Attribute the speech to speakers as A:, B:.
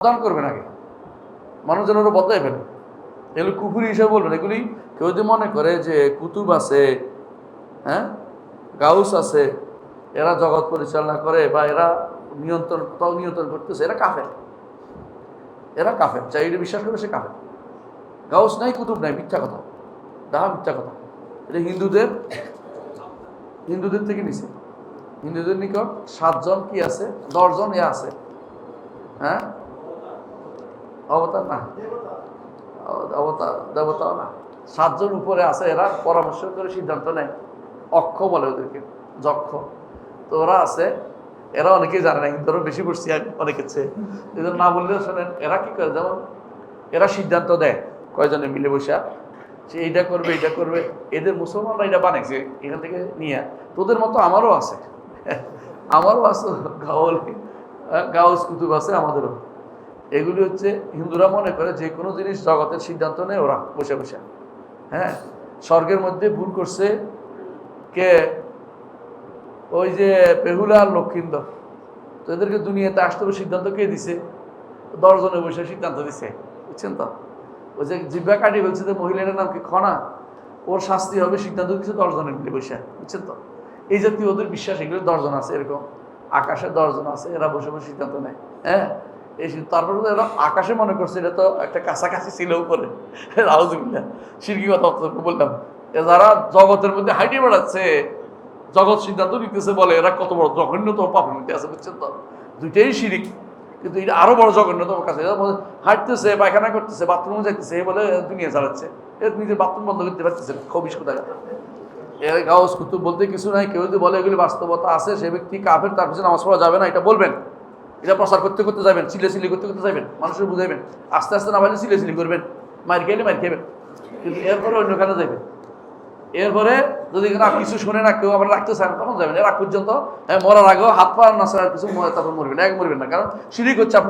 A: সাবধান করবেন আগে। মানুষ যেন ওরা বদলাই ফেলে এগুলো কুফুরি হিসেবে বলবেন। এগুলি কেউ যদি মনে করে যে কুতুব আছে হ্যাঁ? গাউস আছে, এরা জগৎ পরিচালনা করে বা এরা নিয়ন্ত্রণ তাও নিয়ন্ত্রণ করতেছে, এরা কাফের। এরা কাফের। যাই এটা বিশ্বাস করবে সে কাফের। গাউস নাই, কুতুব নাই, মিথ্যা কথা। ডাহা মিথ্যা কথা। এটা হিন্দুদের হিন্দুদের থেকে নিছে হিন্দুদের নিকট সাতজন কি আছে? দশজন এ আছে। হ্যাঁ? অবতার না। অবতার, দেবতাও না। সাতজন উপরে আছে এরা, পরামর্শ করে সিদ্ধান্ত নেয়। অক্ষ বলে ওদেরকে, যক্ষ। তো ওরা আছে, এরা অনেকেই জানে না, কিন্তু বেশি আমি অনেকের চেয়ে না বললেও শোনেন, এরা কি করে যেমন, এরা সিদ্ধান্ত দেয়, কয়জনে মিলে বসে। সে এইটা করবে এইটা করবে। এদের মুসলমানরা এটা বানাইছে, এখান থেকে নিয়ে তোদের মতো আমারও আছে। আমারও আছে গাওয়াল গাউস কুতুব আছে আমাদেরও। এগুলি হচ্ছে হিন্দুরা মনে করে যে কোনো জিনিস জগতের সিদ্ধান্ত নেয় ওরা বসে বসে। হ্যাঁ? স্বর্গের মধ্যে ভুল করছে কে? ওই যে বেহুলা আর লক্ষিন্দর তো এদেরকে দুনিয়াতে আসতে হবে সিদ্ধান্ত কে দিছে? দশজনে বসে সিদ্ধান্ত দিছে, বুঝছেন তো? ওই যে জিব্বা কাটি বলছে যে মহিলাটার নাম কি খনা? ওর শাস্তি হবে, সিদ্ধান্ত দিচ্ছে দশজনে মিলে বসে, বুঝছেন তো? এই জাতীয় ওদের বিশ্বাস, এগুলো দশজন আছে এরকম। আকাশে দশজন আছে, এরা বসে বসে সিদ্ধান্ত নেয়। হ্যাঁ? এই তারপরে এরা আকাশে মনে করছে, এটা তো একটা কাছাকাছি ছিল উপরে। রাউজুবিল্লা সিরকি কথা বললাম। এ যারা জগতের মধ্যে হাইটে বেড়াচ্ছে, জগৎ সিদ্ধান্ত নিতেছে বলে, এরা কত বড় জঘন্যতম পাপ নিতে আছে, বুঝছেন তো? দুইটাই শিরিক। কিন্তু এটা আরও বড় জঘন্যতম কাছে হাঁটতেছে, পায়খানা করতেছে, বাথরুমে যাইতেছে এই বলে, দুনিয়া চালাচ্ছে। এর নিজের বাথরুম বন্ধ করতে পারতেছে খবিস কোথায় এর গাউস কুতুব বলতে কিছু নাই, কেউ যদি বলে এগুলি বাস্তবতা আছে, সে ব্যক্তি কাফের, তার পিছনে নামাজ পড়া যাবে না, এটা বলবেন। এটা প্রচার করতে করতে যাবেন সিলে সিলি করতে করতে যাবেন মানুষের বুঝাইবেন। আস্তে আস্তে না পারলে চিলে সিলি করবেন মার খেলে মার খেবেন। কিন্তু এরপরে অন্য কানে যাবেন এরপরে যদি না কিছু শুনে না কেউ আবার রাখতে চান তখন যাবেন এর আগ পর্যন্ত হ্যাঁ, মরার আগেও হাত পা না কিছু তারপর মরবেন এক মরবেন না। কারণ সিঁড়ি করছে আপনি